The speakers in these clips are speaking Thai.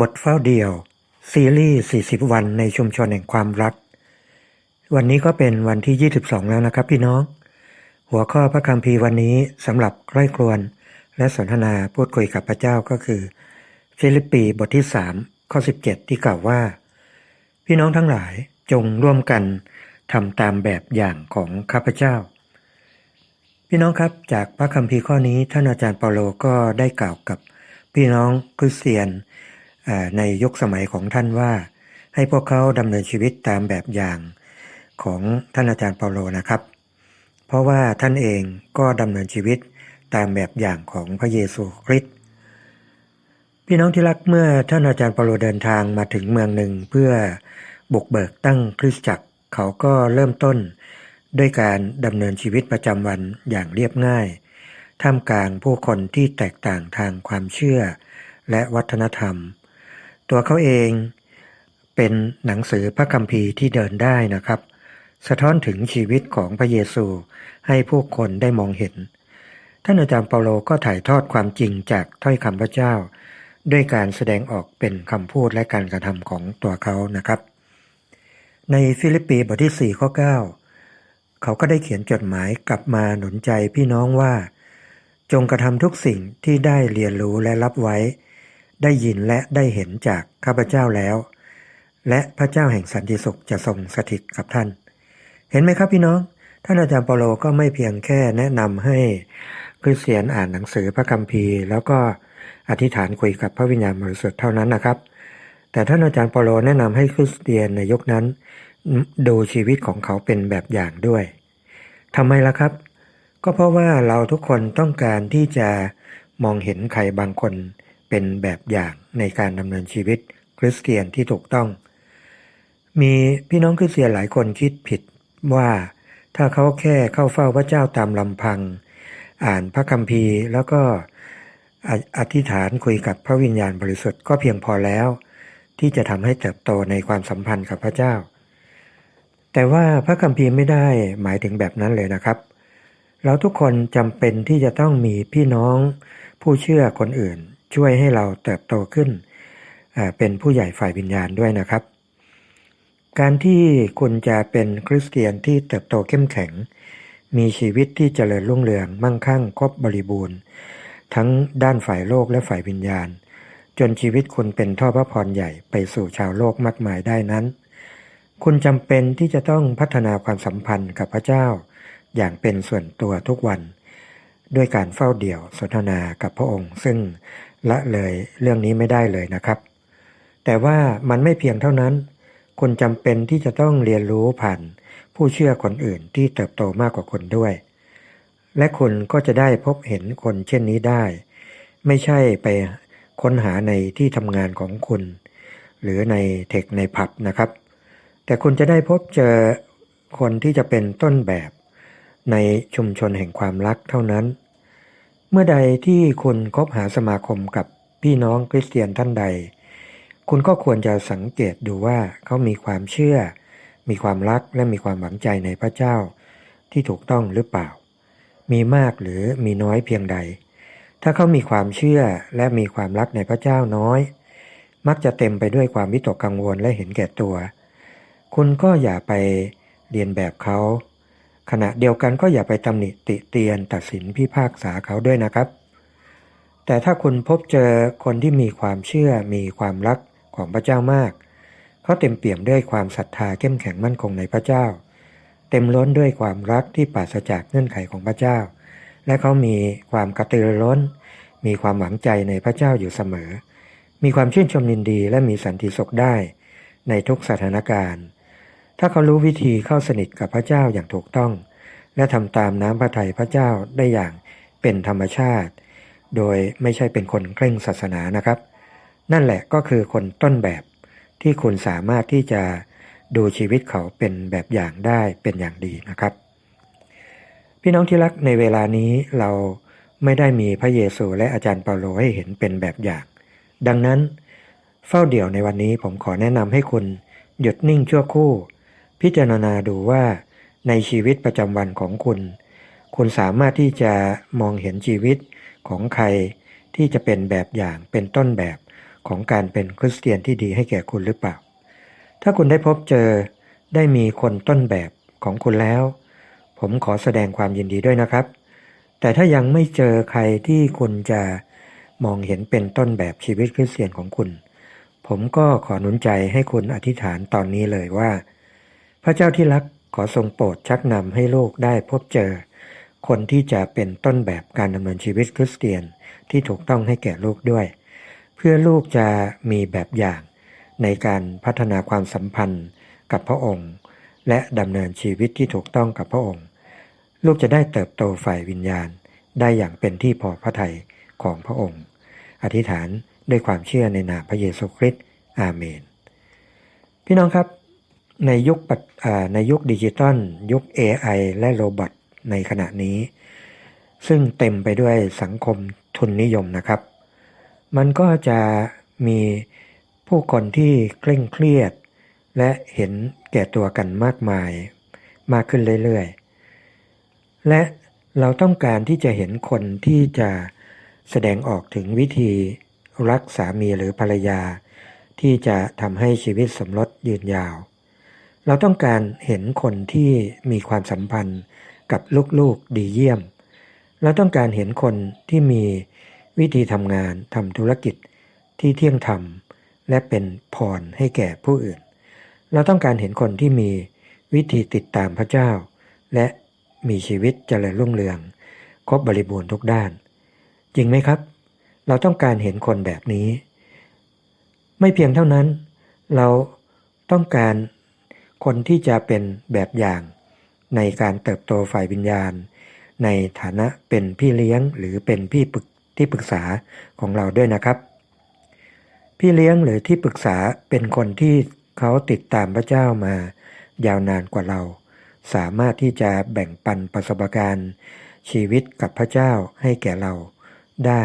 บทเฝ้าเดี่ยว ซีรีส์ 40 วันในชุมชนแห่งความรัก วันนี้ก็เป็นวันที่ 22 แล้วนะครับพี่น้อง หัวข้อพระคัมภีร์วันนี้สำหรับใกล้ครวน และสนทนาพูดคุยกับพระเจ้าก็คือ ฟิลิปปีบทที่ 3 ข้อ 17 ที่กล่าวว่า พี่น้องทั้งหลายจงร่วมกันทำตามแบบอย่างของข้าพเจ้า พี่น้องครับจากพระคัมภีร์ข้อนี้ท่านอาจารย์เปาโลก็ได้กล่าวกับพี่น้องคริสเตียน ในยุคสมัยของท่านว่า ให้พวกเขาดำเนินชีวิตตามแบบอย่างของท่านอาจารย์เปาโลนะครับ เพราะว่าท่านเองก็ดำเนินชีวิตตามแบบอย่างของพระเยซูคริสต์พี่น้องที่รักเมื่อท่านอาจารย์เปาโลเดินทางมาถึงเมืองหนึ่งเพื่อบุกเบิกตั้งคริสตจักรเขาก็เริ่มต้นด้วยการดำเนินชีวิตประจำวันอย่างเรียบง่าย ท่ามกลางผู้คนที่แตกต่างทางความเชื่อและวัฒนธรรม ตัวเขาเองเป็นหนังสือพระคัมภีร์ที่เดินได้นะครับ สะท้อนถึงชีวิตของพระเยซูให้ผู้คนได้มองเห็น ท่านอาจารย์เปาโลก็ถ่ายทอดความจริงจากถ้อยคำพระเจ้า ด้วยการแสดงออกเป็นคำพูดและการกระทำของตัวเขานะครับ ในฟิลิปปีบทที่4ข้อ9เขาก็ได้เขียนจดหมายกลับมาหนุนใจพี่น้องว่า จงกระทำทุกสิ่งที่ได้เรียนรู้และรับไว้ ได้ยินและได้เห็นจากข้าพเจ้าแล้ว และพระเจ้าแห่งสันติสุขจะทรงสถิตกับท่าน เห็นไหมครับพี่น้อง ท่านอาจารย์เปโลก็ไม่เพียงแค่แนะนำให้คริสเตียนอ่านหนังสือพระคัมภีร์ แล้วก็อธิษฐานคุยกับพระวิญญาณบริสุทธิ์เท่านั้นนะครับ แต่ท่านอาจารย์เปโลแนะนำให้คริสเตียนในยุคนั้น ดูชีวิตของเขาเป็นแบบอย่างด้วยทำไมล่ะครับ ก็เพราะว่าเราทุกคนต้องการที่จะมองเห็นใครบางคน เป็นแบบอย่างในการดำเนินชีวิตคริสเตียนที่ถูกต้อง มีพี่น้องคริสเตียนหลายคนคิดผิดว่าถ้าเขาแค่เข้าเฝ้าพระเจ้าตามลำพัง อ่านพระคัมภีร์แล้วก็ออธิษฐานคุยกับพระวิญญาณบริสุทธิ์ก็เพียงพอแล้ว ที่จะทำให้เติบโตในความสัมพันธ์กับพระเจ้า แต่ว่าพระคัมภีร์ไม่ได้หมายถึงแบบนั้นเลยนะครับ เราทุกคนจำเป็นที่จะต้องมีพี่น้องผู้เชื่อคนอื่น ช่วยให้เราเติบโตขึ้น เป็นผู้ใหญ่ฝ่ายวิญญาณด้วยนะครับ การที่คุณจะเป็นคริสเตียนที่เติบโตเข้มแข็ง มีชีวิตที่เจริญรุ่งเรืองมั่งคั่งครบบริบูรณ์ ทั้งด้านฝ่ายโลกและฝ่ายวิญญาณ จนชีวิตคุณเป็นท่อพระพรใหญ่ไปสู่ชาวโลกมากมายได้นั้น คุณจำเป็นที่จะต้องพัฒนาความสัมพันธ์กับพระเจ้า อย่างเป็นส่วนตัวทุกวันด้วยการเฝ้าเดี่ยวสนทนากับพระองค์ ซึ่ง ละเลยเรื่องนี้ไม่ได้เลยนะครับ แต่ว่ามันไม่เพียงเท่านั้นคุณจำเป็นที่จะต้องเรียนรู้ผ่านผู้เชื่อคนอื่นที่เติบโตมากกว่าคุณด้วย และคุณก็จะได้พบเห็นคนเช่นนี้ได้ ไม่ใช่ไปค้นหาในที่ทำงานของคุณ หรือในเทคในผับนะครับ แต่คุณจะได้พบเจอคนที่จะเป็นต้นแบบ ในชุมชนแห่งความรักเท่านั้น เมื่อใดที่คุณคบหาสมาคมกับพี่น้องคริสเตียนท่านใด คุณก็ควรจะสังเกตดูว่าเขามีความเชื่อ มีความรักและมีความหวังใจในพระเจ้า ที่ถูกต้องหรือเปล่า มีมากหรือมีน้อยเพียงใด ถ้าเขามีความเชื่อและมีความรักในพระเจ้าน้อย มักจะเต็มไปด้วยความวิตกกังวลและเห็นแก่ตัว คุณก็อย่าไปเรียนแบบเขา ขณะเดียวกันก็อย่าไปตำหนิติเตียนตัดสินพิพากษาเขาด้วยนะครับ แต่ถ้าคุณพบเจอคนที่มีความเชื่อมีความรักของพระเจ้ามาก เขาเต็มเปี่ยมด้วยความศรัทธาเข้มแข็งมั่นคงในพระเจ้า เต็มล้นด้วยความรักที่ปราศจากเงื่อนไขของพระเจ้า และเขามีความกระตือรือร้น มีความหวังใจในพระเจ้าอยู่เสมอ มีความชื่นชมยินดีและมีสันติสุขได้ ในทุกสถานการณ์ ถ้าเขารู้วิธีเข้าสนิทกับพระเจ้าอย่างถูกต้อง และทำตามน้ำพระทัยพระเจ้าได้อย่างเป็นธรรมชาติ โดยไม่ใช่เป็นคนเคร่งศาสนานะครับ นั่นแหละก็คือคนต้นแบบที่คุณสามารถที่จะดูชีวิตเขาเป็นแบบอย่างได้เป็นอย่างดีนะครับ พี่น้องที่รักในเวลานี้เราไม่ได้มีพระเยซูและอาจารย์เปาโลให้เห็นเป็นแบบอย่าง ดังนั้น เฝ้าเดี่ยวในวันนี้ผมขอแนะนำให้คุณหยุดนิ่งชั่วครู่ พิจารณาดูว่าในชีวิตประจำวันของคุณ คุณสามารถที่จะมองเห็นชีวิตของใครที่จะเป็นแบบอย่างเป็นต้นแบบของการเป็นคริสเตียนที่ดีให้แก่คุณหรือเปล่า ถ้าคุณได้พบเจอได้มีคนต้นแบบของคุณแล้ว ผมขอแสดงความยินดีด้วยนะครับ แต่ถ้ายังไม่เจอใครที่คุณจะมองเห็นเป็นต้นแบบชีวิตคริสเตียนของคุณ ผมก็ขอหนุนใจให้คุณอธิษฐานตอนนี้เลยว่า พระเจ้าที่รักขอทรงโปรดชักนำให้โลกได้พบเจอ คนที่จะเป็นต้นแบบการดำเนินชีวิตคริสเตียนที่ถูกต้องให้แก่ลูกด้วย เพื่อลูกจะมีแบบอย่างในการพัฒนาความสัมพันธ์กับพระองค์ และดำเนินชีวิตที่ถูกต้องกับพระองค์ ลูกจะได้เติบโตฝ่ายวิญญาณ ได้อย่างเป็นที่พอพระทัยของพระองค์ อธิษฐานด้วยความเชื่อในนามพระเยซูคริสต์อาเมน พี่น้องครับ ในยุคในยุคดิจิตอลยุค AI และโรบอทในขณะนี้ ซึ่งเต็มไปด้วยสังคมทุนนิยมนะครับ มันก็จะมีผู้คนที่เคร่งเครียด และเห็นแก่ตัวกันมากมาย มากขึ้นเรื่อยๆ และเราต้องการที่จะเห็นคนที่จะแสดงออกถึงวิธีรักสามีหรือภรรยา ที่จะทำให้ชีวิตสมรสยืนยาว เราต้องการเห็นคนที่มีความสัมพันธ์กับลูกๆดีเยี่ยม เราต้องการเห็นคนที่มีวิธีทำงานทำธุรกิจที่เที่ยงธรรม และเป็นพรให้แก่ผู้อื่น เราต้องการเห็นคนที่มีวิธีติดตามพระเจ้า และมีชีวิตเจริญรุ่งเรือง ครบบริบูรณ์ทุกด้าน จริงไหมครับ เราต้องการเห็นคนแบบนี้ ไม่เพียงเท่านั้น เราต้องการ คนที่จะเป็นแบบอย่างในการเติบโตฝ่ายวิญญาณ ในฐานะเป็นพี่เลี้ยงหรือเป็นพี่ปรึกที่ปรึกษาของเราด้วยนะครับ พี่เลี้ยงหรือที่ปรึกษาเป็นคนที่เขาติดตามพระเจ้ามายาวนานกว่าเรา สามารถที่จะแบ่งปันประสบการณ์ ชีวิตกับพระเจ้าให้แก่เราได้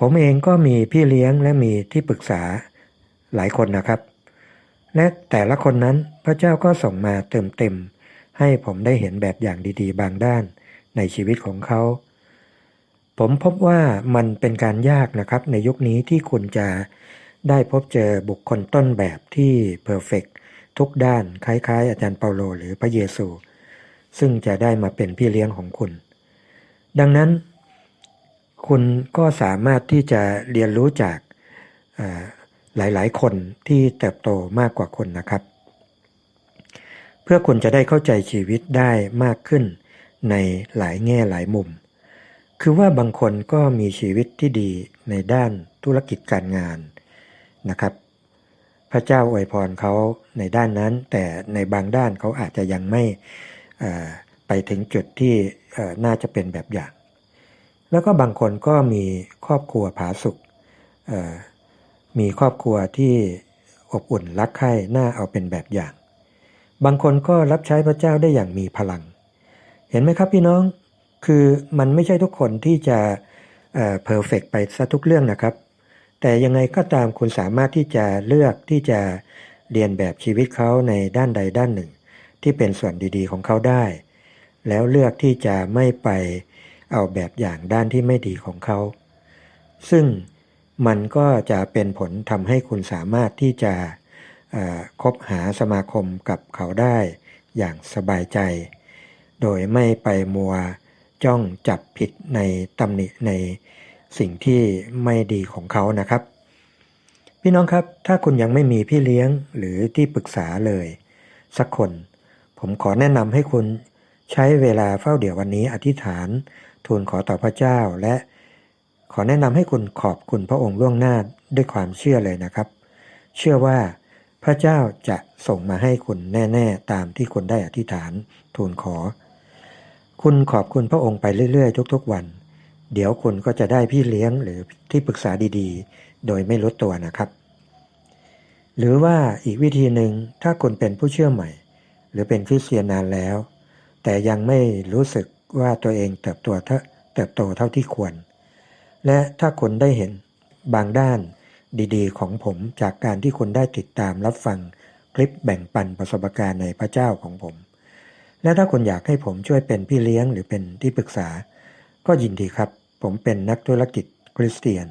ผมเองก็มีพี่เลี้ยงและมีที่ปรึกษาหลายคนนะครับ และแต่ละคนนั้นพระเจ้าก็ส่งมาเติมเต็ม ให้ผมได้เห็นแบบอย่างดีๆ บางด้านในชีวิตของเขา ผมพบว่ามันเป็นการยากนะครับในยุคนี้ที่คุณจะได้พบเจอบุคคลต้นแบบที่เพอร์เฟกทุกด้านคล้ายๆ อาจารย์เปาโลหรือพระเยซู ซึ่งจะได้มาเป็นพี่เลี้ยงของคุณ ดังนั้น คุณก็สามารถที่จะเรียนรู้จาก หลายๆ คนที่เติบโตมากกว่าคนนะครับ เพื่อคุณจะได้เข้าใจชีวิตได้มากขึ้นในหลายแง่หลายมุม คือว่าบางคนก็มีชีวิตที่ดีในด้านธุรกิจการงานนะครับ พระเจ้าอวยพรเขาในด้านนั้น แต่ในบางด้านเขาอาจจะยังไม่ไปถึงจุดที่น่าจะเป็นแบบอย่าง แล้วก็บางคนก็มีครอบครัวผาสุก มีครอบครัวที่อบอุ่นรักใคร่น่าเอาเป็นแบบอย่าง บางคนก็รับใช้พระเจ้าได้อย่างมีพลัง เห็นไหมครับพี่น้องคือมันไม่ใช่ทุกคนที่จะเพอร์เฟกไปซะทุกเรื่องนะครับ แต่ยังไงก็ตามคุณสามารถที่จะเลือกที่จะเรียนแบบชีวิตเขาในด้านใดด้านหนึ่ง ที่เป็นส่วนดีๆของเขาได้ แล้วเลือกที่จะไม่ไปเอาแบบอย่างด้านที่ไม่ดีของเขา ซึ่ง มันก็จะเป็นผลทำให้คุณสามารถที่จะคบหาสมาคมกับเขาได้อย่างสบายใจ โดยไม่ไปมัวจ้องจับผิดในตำหนิในสิ่งที่ไม่ดีของเขานะครับ พี่น้องครับ ถ้าคุณยังไม่มีพี่เลี้ยงหรือที่ปรึกษาเลย สักคน ผมขอแนะนำให้คุณใช้เวลาเฝ้าเดี๋ยววันนี้อธิษฐาน ทูลขอต่อพระเจ้าและ ขอแนะนำให้คุณขอบคุณพระองค์ล่วงหน้าด้วยความเชื่อเลยนะครับ เชื่อว่าพระเจ้าจะส่งมาให้คุณแน่ ๆ ตามที่คุณได้อธิษฐานทูลขอ คุณขอบคุณพระองค์ไปเรื่อย ๆ ทุก ๆ วัน เดี๋ยวคุณก็จะได้พี่เลี้ยงหรือที่ปรึกษาดีๆ โดยไม่ลดตัวนะครับ หรือว่าอีกวิธีหนึ่งถ้าคุณเป็นผู้เชื่อใหม่ หรือเป็นคริสเตียนนานแล้ว แต่ยังไม่รู้สึกว่าตัวเองเติบโตเติบโตเท่าที่ควร และถ้าคุณได้เห็นบางด้านดีๆ ของผมจากการที่คุณได้ติดตามรับฟังคลิปแบ่งปันประสบการณ์ในพระเจ้าของผม และถ้าคุณอยากให้ผมช่วยเป็นพี่เลี้ยงหรือเป็นที่ปรึกษา ก็ยินดีครับ ผมเป็นนักธุรกิจคริสเตียน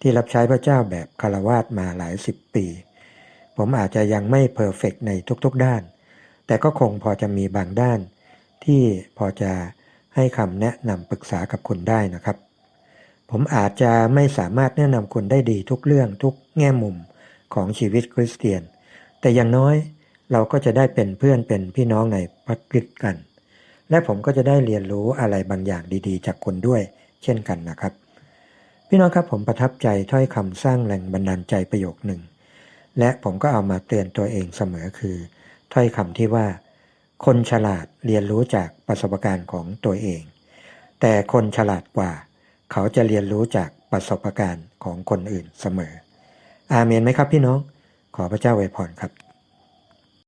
ที่รับใช้พระเจ้าแบบคารวาสมาหลายสิบปี ผมอาจจะยังไม่เพอร์เฟกในทุกๆด้าน แต่ก็คงพอจะมีบางด้าน ที่พอจะให้คำแนะนำปรึกษากับคุณได้นะครับ ผมอาจจะไม่สามารถแนะนำคุณได้ดีทุกเรื่องทุกแง่มุมของชีวิตคริสเตียน แต่อย่างน้อยเราก็จะได้เป็นเพื่อนเป็นพี่น้องในพระคริสต์กัน และผมก็จะได้เรียนรู้อะไรบางอย่างดีๆ จากคุณด้วย เช่นกันนะครับ พี่น้องครับผมประทับใจถ้อยคำสร้างแรงบันดาลใจประโยคหนึ่ง และผมก็เอามาเตือนตัวเองเสมอคือ ถ้อยคำที่ว่า คนฉลาดเรียนรู้จากประสบการณ์ของตัวเอง แต่คนฉลาดกว่า เขาจะเรียนรู้จากประสบการณ์ของคนอื่นเสมอ อาเมนไหมครับพี่น้อง ขอพระเจ้าอวยพรครับ